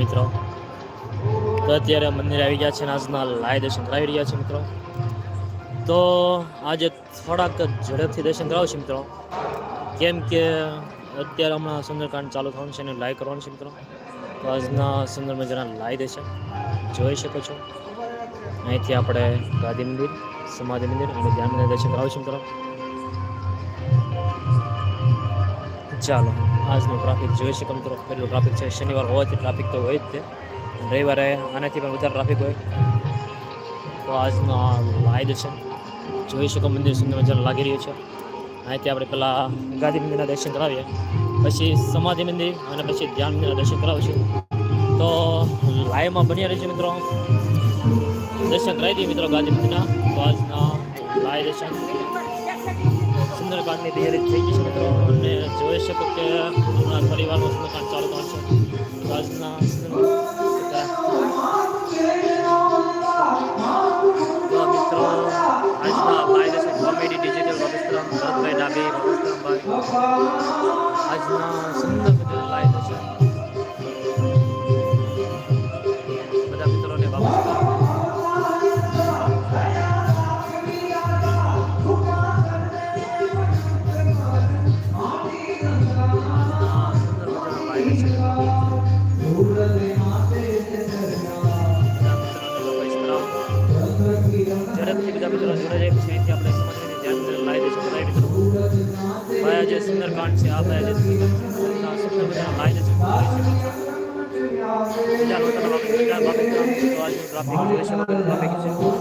મિત્રો. તો અત્યારે મંદિર આવી ગયા છે આજના લાય દર્શન કરાવી રહ્યા છે મિત્રો. તો આજે થોડાક ઝડપથી દર્શન કરાવશે મિત્રો. કેમ કે અત્યારે હમણાં સુંદરકાંડ ચાલુ થવાનું છે અને લાય કરવાનું છે મિત્રો. તો આજના સુંદર જરા લાય દેશે જોઈ શકો છો. અહીંથી આપણે ગાંધી મંદિર, સમાધિ મંદિર અને ધ્યાન મંદિર દર્શન કરાવશું મિત્રો. ચાલો, આજનું ટ્રાફિક જોઈ શકો મિત્રો. કેટલું ટ્રાફિક છે, શનિવાર હોવાથી ટ્રાફિક તો હોય જ તે. રવિવારે આનાથી પણ વધારે ટ્રાફિક હોય. તો આજનો લાય દર્શન જોઈ શકો મંદિર સુંદર મજાનું લાગી રહ્યું છે. અહીંથી આપણે પહેલાં ગાંધી મંદિરના દર્શન કરાવીએ. પછી સમાધિ મંદિર અને પછી ધ્યાન મંદિરના દર્શન કરાવશું. તો લાઈવમાં બન્યા રહેશે મિત્રો. દર્શન કરાવી દઈએ મિત્રો ગાંધી મંદિરના. તો આજના લાઈવ દર્શન સુંદરકાંડની તૈયારી થઈ ગઈ છે મિત્રો અને જોઈ શકો કે હમણાં થોડી વારમાં સુંદરકાંડ ચાલુ થવાનું છે તો આજના તો મિત્રો આજના લાઈવ છે કોમેડી ડિજિટલ વગસ્ત્રમ ભરતભાઈ ડાબી વગસ્ત્રમભાઈ આજના સુંદર બધા લાઈવ છે મિત્રો છે જાય આપણે સમાજને ધ્યાન લાવી દઈશું બધા મિત્રો ભાઈ જે સુંદરકાંડ છે, આ ભાઈ જે સુંદર બધા લાવી દઈશું ચાલો શકો છો.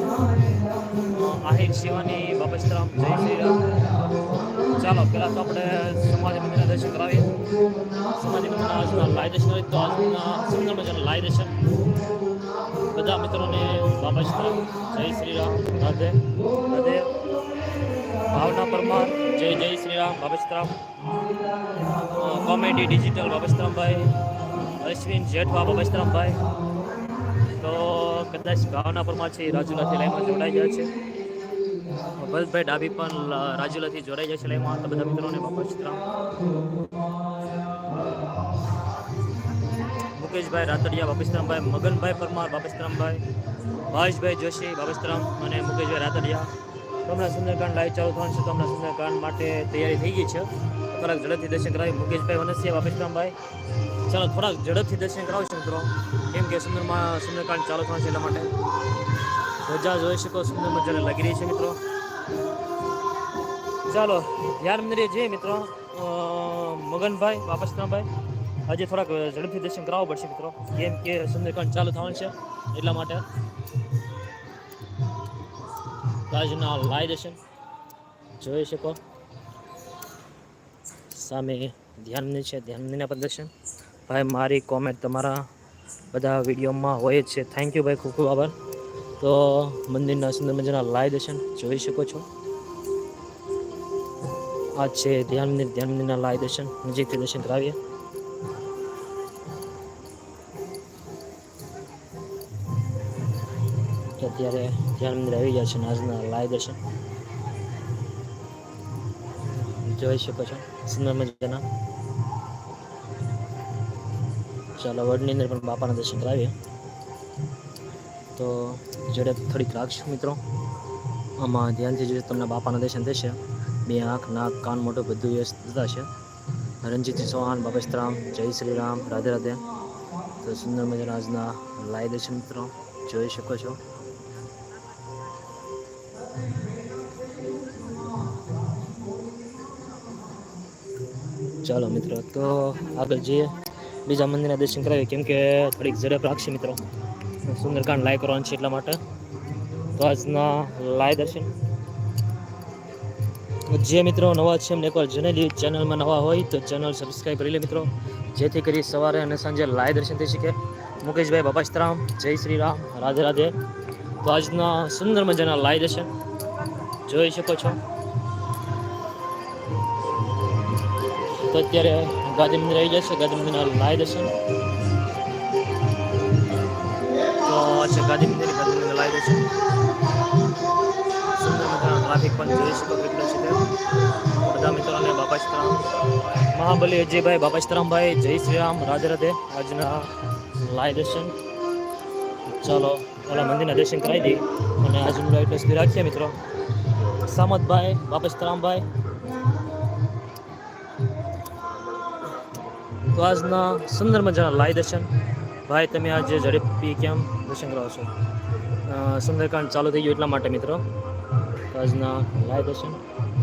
ચાલો, પહેલાં તો આપણે સમાજ મંદિરના દર્શન કરાવીએ. સમાજ મંદિરના આજના લાય દર્શન તો આજના સુંદર મજાના લાય દર્શન બધા મિત્રોને બાબા શ્રી જય શ્રી રામ રાધે. રાધે. ભાવના પરમાર. જય જય શ્રી રામ બાબસ્તરામ કોમેડી ડિજિટલ બાબસ્તરામભાઈ અશ્વિન જેઠવા બાબસ્તરામભાઈ તો કદાચ ભાવના પરમાર છે એ રાજુલાથી લાઈમાં જોડાઈ ગયા છે. ભરતભાઈ ડાબી પણ રાજુલાથી જોડાઈ જાય છે લાઈમાં તો બધા મિત્રોને બાબસ્તરામ મુકેશભાઈ રાતડિયા બાબસ્તરામભાઈ મગનભાઈ પરમાર બાબસ્તરામભાઈ ભાવેશભાઈ જોશી બાબસ્તરામ અને મુકેશભાઈ રાતડિયા. તો હમણાં સુંદરકાંડ લાઈવ ચાલુ થવાનું છે, તો હમણાં સુંદરકાંડ માટે તૈયારી થઈ ગઈ છે. થોડાક ઝડપથી દર્શન કરાવી મુકેશભાઈ વનસિયા બાબસ્તરામભાઈ ચાલો, થોડાક ઝડપથી દર્શન કરાવશે મિત્રો. કેમ કે સુંદરમાં સુંદરકાંડ ચાલુ થવાનું છે એટલા માટે. ધજા જોઈ શકો સુંદર મજાને લાગી રહી છે મિત્રો. ચાલો ધ્યાન મંદિરે જઈએ મિત્રો. મગનભાઈ બાપસ્તરામભાઈ આજે થોડાક ઝડપથી દર્શન કરાવવું પડશે મિત્રો. કેમ કે સુંદરકાંડ ચાલુ થવાનું છે, એટલા માટે. તો આજના લાય દર્શન જોઈ શકો. સામે ધ્યાન છે ધ્યાનના મંદિરના પણ દર્શન. ભાઈ, મારી કોમેન્ટ તમારા બધા વિડીયોમાં હોય જ છે. થેન્ક યુ ભાઈ, ખૂબ ખૂબ આભાર. તો મંદિરના સુંદર મજાના લાય દર્શન જોઈ શકો છો. આ છે ધ્યાન મંદિર ધ્યાન મંદિરના લાય દર્શન નજીકથી દર્શન કરાવીએ. તો અત્યારે ધ્યાન મંદિર આવી ગયા છે આજના લાય દર્શન જોઈ શકો છો, સુંદર મજાના. ચાલો, વડની અંદર પણ બાપાના દર્શન કરાવીએ. તો જોડે થોડીક રાખશું મિત્રો. આમાં ધ્યાનથી જોઈએ તમને બાપાના દર્શન થશે. બે આંખ, નાક, કાન મોટું બધું વ્યવસ્થિત થશે રણજીત ચૌહાણ બાબસ્તરામ જય શ્રી રામ રાધે રાધે. તો સુંદર મજાના આજના લાય દર્શન મિત્રો. જોઈ શકો છો. ચાલો મિત્રો, તો આગળ જઈએ. બીજા મંદિરના દર્શન કરાવીએ. કેમ કે થોડીક ઝડપ રાખશે મિત્રો. સુંદરકાંડ લાય કરવાનું છે એટલા માટે. તો આજના લાય દર્શન. જે મિત્રો નવા છે એમને એકવાર જણાવી ચેનલમાં નવા હોય તો ચેનલ સબસ્ક્રાઈબ કરી લે મિત્રો. જેથી કરી સવારે અને સાંજે લાય દર્શન થઈ શકે. મુકેશભાઈ બાપાસ્તરામ જય શ્રી રામ, રાધે રાધે. તો આજના સુંદર મજાના લાય દર્શન. જોઈ શકો છો. તો અત્યારે ગાંધી મંદિર આવી જશે. ગાંધી મંદિરના લાવી દર્શન. તો અચ્છા ગાંધી મંદિર. ગાંધી મંદિર લાવી દર્શન. સુંદર મજાના ટ્રાફિક પણ જોઈ શકો કેટલો છે બધા મિત્રોને સીતારામ મહાબલી અજયભાઈ બાપાશ્રામભાઈ જય શ્રી રામ. રાધે રાધે. આજના લાઈ દર્શન. ચાલો પહેલાં મંદિરના દર્શન કરાવી દઈએ. અને આજનું લાઈવ બી રાખીએ મિત્રો. સામતભાઈ બાપસ્તરામભાઈ તો આજના સુંદર મજાના લાય દર્શન. ભાઈ તમે આજે ઝડપી કેમ દર્શન કરાવો છો? સુંદરકાંડ ચાલુ થઈ ગયું એટલા માટે મિત્રો. આજના લાય દર્શન.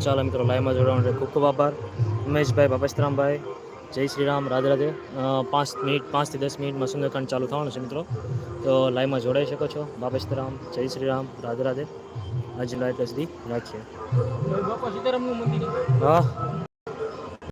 ચાલો મિત્રો લાઈવમાં જોડાવા માટે ખૂબ ખૂબ આભાર. ઉમેશભાઈ બાપસ્તરામભાઈ જય શ્રી રામ રાધે. રાધે પાંચ મિનિટ પાંચથી દસ મિનિટમાં સુંદરકાંડ ચાલુ થવાનું છે મિત્રો. તો લાઈવમાં જોડાઈ શકો છો. બાપસ્તરામ જય શ્રી રામ રાધે રાધે. આજે લાઈટ સુધી રાખીએ. હા.